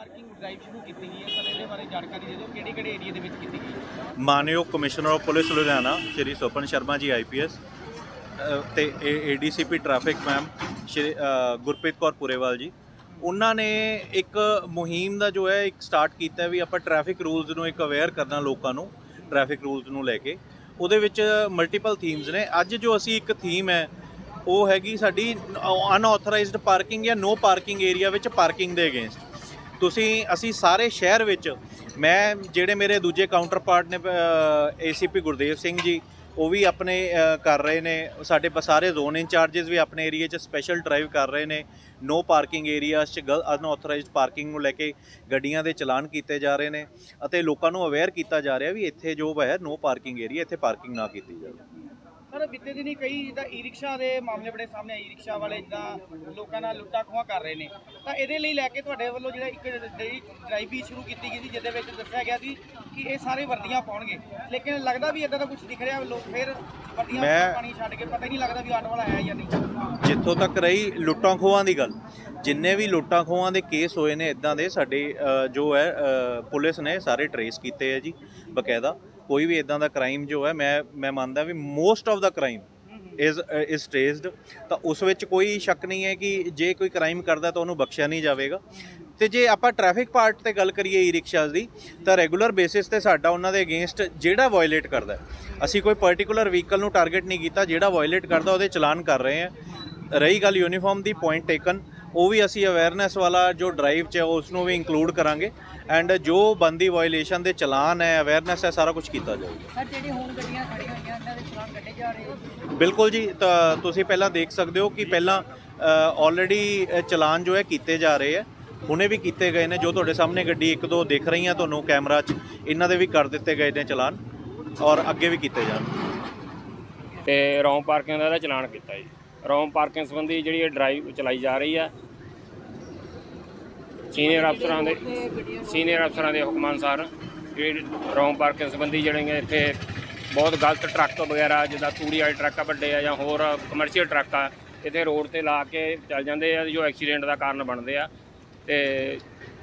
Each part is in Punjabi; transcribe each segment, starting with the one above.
ਪਾਰਕਿੰਗ ਡਰਾਈਵ ਸ਼ੁਰੂ ਕੀਤੀ ਗਈ ਹੈ, ਸਰ ਇਹਦੇ ਬਾਰੇ ਜਾਣਕਾਰੀ ਦੇ ਦਿਓ, ਕਿਹੜੇ ਕਿਹੜੇ ਏਰੀਆ ਦੇ ਵਿੱਚ ਕੀਤੀ ਗਈ ਹੈ? ਮਾਨਯੋਗ commissioner of police Ludhiana, Shri Sopan Sharma ji IPS ਤੇ ADCP traffic ma'am Shri Gurpreet Kaur Purewal ji. ਉਹਨਾਂ ਨੇ ਇੱਕ ਮੁਹਿੰਮ ਦਾ ਜੋ ਹੈ, ਇੱਕ ਸਟਾਰਟ ਕੀਤਾ ਵੀ ਆਪਾਂ ਟ੍ਰੈਫਿਕ ਰੂਲਸ ਨੂੰ ਇੱਕ ਅਵੇਅਰ ਕਰਨਾ ਲੋਕਾਂ ਨੂੰ ਟ੍ਰੈਫਿਕ ਰੂਲਸ ਨੂੰ ਲੈ ਕੇ। ਉਹਦੇ ਵਿੱਚ ਮਲਟੀਪਲ ਥੀਮਸ ਨੇ। ਅੱਜ ਜੋ ਅਸੀਂ ਇੱਕ ਥੀਮ ਹੈ, ਉਹ ਹੈਗੀ ਸਾਡੀ ਅਨਆਥੋਰਾਈਜ਼ਡ ਪਾਰਕਿੰਗ ਜਾਂ ਨੋ ਪਾਰਕਿੰਗ ਏਰੀਆ ਵਿੱਚ ਪਾਰਕਿੰਗ ਦੇ ਅਗੇਂਸਟ ਤੁਸੀਂ, ਅਸੀਂ ਸਾਰੇ ਸ਼ਹਿਰ ਵਿੱਚ, ਮੈਂ, ਜਿਹੜੇ ਮੇਰੇ ਦੂਜੇ ਕਾਊਂਟਰ ਪਾਰਟ ਨੇ ਏਸੀਪੀ ਗੁਰਦੇਵ ਸਿੰਘ ਜੀ, ਉਹ ਵੀ ਆਪਣੇ ਕਰ ਰਹੇ ਨੇ। ਸਾਡੇ ਪ- ਸਾਰੇ ਜ਼ੋਨ ਇੰਚਾਰजेस ਵੀ ਆਪਣੇ ਏਰੀਆ 'ਚ ਸਪੈਸ਼ਲ ਡਰਾਈਵ ਕਰ ਰਹੇ ਨੇ। ਨੋ ਪਾਰਕਿੰਗ ਏਰੀਆਸ 'ਚ ਅਨਆਥੋਰਾਈਜ਼ਡ ਪਾਰਕਿੰਗ ਨੂੰ ਲੈ ਕੇ ਗੱਡੀਆਂ ਦੇ ਚਲਾਨ ਕੀਤੇ ਜਾ ਰਹੇ ਨੇ। ਅਤੇ ਲੋਕਾਂ ਨੂੰ ਅਵੇਅਰ ਕੀਤਾ ਜਾ ਰਿਹਾ ਵੀ ਇੱਥੇ ਜੋ ਹੈ ਨੋ ਪਾਰਕਿੰਗ ਏਰੀਆ ਇੱਥੇ ਪਾਰਕਿੰਗ ਨਾ ਕੀਤੀ ਜਾਵੇ। ਸਰ ਬੀਤੇ ਦਿਨੀ ਕਈ ਜਿੱਦਾਂ ਈ ਰਿਕਸ਼ਾ ਦੇ ਮਾਮਲੇ ਬੜੇ ਸਾਹਮਣੇ ਆਏ ਈ ਰਿਕਸ਼ਾ ਵਾਲੇ ਜਿੱਦਾਂ ਲੋਕਾਂ ਨਾਲ ਲੁੱਟਾ ਖੋਹਾਂ ਕਰ ਰਹੇ ਨੇ। ਤਾਂ ਇਹਦੇ ਲਈ ਲੈ ਕੇ ਤੁਹਾਡੇ ਵੱਲੋਂ ਜਿਹੜਾ ਇੱਕ ਜਿਹੜੀ ਡਰਾਈਵ ਸ਼ੁਰੂ ਕੀਤੀ ਗਈ ਸੀ ਜਿਹਦੇ ਵਿੱਚ ਦੱਸਿਆ ਗਿਆ ਸੀ ਕਿ ਇਹ ਸਾਰੇ ਵਰਦੀਆਂ ਪਾਉਣਗੇ। ਲੇਕਿਨ ਲੱਗਦਾ ਵੀ ਇਦਾਂ ਦਾ ਕੁਝ ਦਿਖ ਰਿਹਾ ਲੋਕ ਫਿਰ ਵਰਦੀਆਂ ਪਾਣੀ ਛੱਡ ਕੇ ਪਤਾ ਹੀ ਨਹੀਂ ਲੱਗਦਾ ਵੀ ਆਟੋ ਵਾਲਾ ਹੈ ਜਾਂ ਨਹੀਂ। ਜਿੱਥੋਂ ਤੱਕ ਰਹੀ ਲੁੱਟਾਂ ਖੋਹਾਂ ਦੀ ਗੱਲ ਜਿੰਨੇ ਵੀ ਲੁੱਟਾਂ ਖੋਹਾਂ ਦੇ ਕੇਸ ਹੋਏ ਨੇ ਇਦਾਂ ਦੇ ਸਾਡੇ ਜੋ ਹੈ ਪੁਲਿਸ ਨੇ ਸਾਰੇ ਟਰੇਸ ਕੀਤੇ ਹੈ ਜੀ ਬਕਾਇਦਾ। ਕੋਈ ਵੀ ਇਦਾਂ ਦਾ ਕ੍ਰਾਈਮ ਜੋ ਹੈ, ਮੈਂ ਮੈਂ ਮੰਨਦਾ ਵੀ most of the crime is is traced ਤਾਂ ਉਸ ਵਿੱਚ ਕੋਈ ਸ਼ੱਕ ਨਹੀਂ ਹੈ ਕਿ ਜੇ ਕੋਈ ਕ੍ਰਾਈਮ ਕਰਦਾ ਤਾਂ ਉਹਨੂੰ ਬਖਸ਼ਿਆ ਨਹੀਂ ਜਾਵੇਗਾ। ਤੇ ਜੇ ਆਪਾਂ ਟ੍ਰੈਫਿਕ ਪਾਰਟ ਤੇ ਗੱਲ ਕਰੀਏ ਈ ਰਿਕਸ਼ਾਸ ਦੀ, ਤਾਂ ਰੈਗੂਲਰ ਬੇਸਿਸ ਤੇ ਸਾਡਾ ਉਹਨਾਂ ਦੇ ਅਗੇਂਸਟ ਜਿਹੜਾ ਵਾਇਲੇਟ ਕਰਦਾ ਅਸੀਂ ਕੋਈ ਪਾਰਟਿਕੂਲਰ ਵਹੀਕਲ ਨੂੰ ਟਾਰਗੇਟ ਨਹੀਂ ਕੀਤਾ, ਜਿਹੜਾ ਵਾਇਲੇਟ ਕਰਦਾ, ਉਹਦੇ ਚਲਾਨ ਕਰ ਰਹੇ ਹਾਂ। ਰਹੀ ਗੱਲ ਯੂਨੀਫਾਰਮ ਦੀ ਪੁਆਇੰਟ ਟੇਕਨ ਉਹ ਵੀ ਅਸੀਂ ਅਵੇਅਰਨੈਸ ਵਾਲਾ ਜੋ ਡਰਾਈਵ 'ਚ ਹੈ ਉਸ ਨੂੰ ਵੀ ਇੰਕਲੂਡ ਕਰਾਂਗੇ। ਐਂਡ ਜੋ ਬੰਦੀ ਵਾਇਲੇਸ਼ਨ ਦੇ ਚਲਾਨ ਹੈ ਅਵੇਅਰਨੈਸ ਹੈ ਸਾਰਾ ਕੁਝ ਕੀਤਾ ਜਾਊਗਾ। ਸਰ ਜਿਹੜੀ ਹੁਣ ਗੱਡੀਆਂ ਖੜੀਆਂ ਹੋਈਆਂ ਇਹਨਾਂ ਦੇ ਚਲਾਨ ਕੱਢੇ ਜਾ ਰਹੇ ਬਿਲਕੁਲ ਜੀ ਤਾਂ ਤੁਸੀਂ ਪਹਿਲਾਂ ਦੇਖ ਸਕਦੇ ਹੋ ਕਿ ਪਹਿਲਾਂ ਆਲਰੇਡੀ ਚਲਾਨ ਜੋ ਹੈ ਕੀਤੇ ਜਾ ਰਹੇ ਹੈ। ਹੁਣੇ ਵੀ ਕੀਤੇ ਗਏ ਨੇ ਜੋ ਤੁਹਾਡੇ ਸਾਹਮਣੇ ਗੱਡੀ ਇੱਕ ਦੋ ਦਿਖ ਰਹੀਆਂ ਤੁਹਾਨੂੰ ਕੈਮਰਾ 'ਚ ਇਹਨਾਂ ਦੇ ਵੀ ਕਰ ਦਿੱਤੇ ਗਏ ਨੇ ਚਲਾਨ ਔਰ ਅੱਗੇ ਵੀ ਕੀਤੇ ਜਾਣ ਤੇ ਰੌਂਗ ਪਾਰਕਿੰਗ ਦਾ ਇਹਦਾ ਚਲਾਨ ਕੀਤਾ ਜੀ। ਰੌਂਗ ਪਾਰਕਿੰਗ ਸੰਬੰਧੀ ਜਿਹੜੀ ਇਹ ਡਰਾਈਵ ਚਲਾਈ ਜਾ ਰਹੀ ਆ। ਸੀਨੀਅਰ ਅਫਸਰਾਂ ਦੇ ਸੀਨੀਅਰ ਅਫਸਰਾਂ ਦੇ ਹੁਕਮਾਂ ਅਨੁਸਾਰ ਜਿਹੜੀ ਰੌਂਗ ਪਾਰਕਿੰਗ ਸੰਬੰਧੀ ਜਿਹੜੀਆਂ ਇੱਥੇ ਬਹੁਤ ਗਲਤ ਟਰੱਕ ਵਗੈਰਾ, ਜਿੱਦਾਂ ਤੂੜੀ ਵਾਲੇ ਟਰੱਕ ਆ, ਵੱਡੇ ਆ ਜਾਂ ਹੋਰ ਕਮਰਸ਼ੀਅਲ ਟਰੱਕ ਆ, ਇੱਥੇ ਰੋਡ ਤੇ ਲਾ ਕੇ ਚੱਲ ਜਾਂਦੇ ਆ, ਜੋ ਐਕਸੀਡੈਂਟ ਦਾ ਕਾਰਨ ਬਣਦੇ ਆ। ਤੇ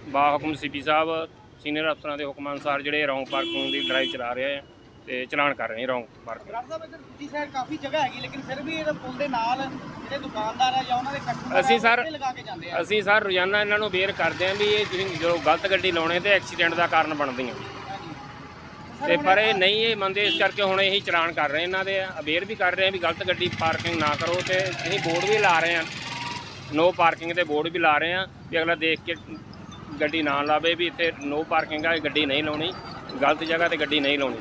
ਬਾ ਹੁਕਮ ਸੀਪੀ ਸਾਹਿਬ, ਸੀਨੀਅਰ ਅਫਸਰਾਂ ਦੇ ਹੁਕਮ ਅਨੁਸਾਰ ਜਿਹੜੇ ਰੌਂਗ ਪਾਰਕਿੰਗ ਦੀ ਡਰਾਈਵ ਚਲਾ ਰਹੇ ਆ। ਤੇ ਚਲਾਨ ਕਰ ਰਹੇ ਆ ਰੌਂਗ ਡਾਕਟਰ ਸਾਹਿਬ ਇੱਧਰ ਦੂਜੀ ਸਾਈਡ ਕਾਫੀ ਜਗ੍ਹਾ ਹੈਗੀ ਲੇਕਿਨ ਫਿਰ ਵੀ ਇਹਦੇ ਪੁਲ ਦੇ ਨਾਲ ਜਿਹੜੇ ਦੁਕਾਨਦਾਰ ਆ ਜਾਂ ਉਹਨਾਂ ਦੇ ਕਸਟਮਰ ਅਸੀਂ ਸਰ- ਲਗਾ ਕੇ ਜਾਂਦੇ ਆ? ਅਸੀਂ ਸਰ ਰੋਜ਼ਾਨਾ ਇਹਨਾਂ ਨੂੰ ਅਵੇਅਰ ਕਰਦੇ ਆਂ ਵੀ ਇਹ ਤੁਸੀਂ ਜਦੋਂ ਗਲਤ ਗੱਡੀ ਲਾਉਣੇ ਤੇ ਐਕਸੀਡੈਂਟ ਦਾ ਕਾਰਨ ਬਣਦੀਆਂ। ਤੇ ਪਰ ਇਹ ਨਹੀਂ ਇਹ ਮੰਨਦੇ ਇਸ ਕਰਕੇ ਹੁਣ ਇਹੀ ਚਲਾਨ ਕਰ ਰਹੇ ਇਹਨਾਂ ਦੇ ਅਵੇਅਰ ਵੀ ਕਰ ਰਹੇ ਆ ਵੀ ਗਲਤ ਗੱਡੀ ਪਾਰਕਿੰਗ ਨਾ ਕਰੋ ਤੇ ਅਸੀਂ ਬੋਰਡ ਵੀ ਲਾ ਰਹੇ ਆ ਨੋ ਪਾਰਕਿੰਗ ਦੇ ਬੋਰਡ ਵੀ ਲਾ ਰਹੇ ਆ ਵੀ ਅਗਲਾ ਦੇਖ ਕੇ ਗੱਡੀ ਨਾ ਲਾਵੇ ਵੀ ਇੱਥੇ ਨੋ ਪਾਰਕਿੰਗ ਆ ਇਹ ਗੱਡੀ ਨਹੀਂ ਲਾਉਣੀ। ਗਲਤ ਜਗ੍ਹਾ ਤੇ ਗੱਡੀ ਨਹੀਂ ਲਾਉਣੀ।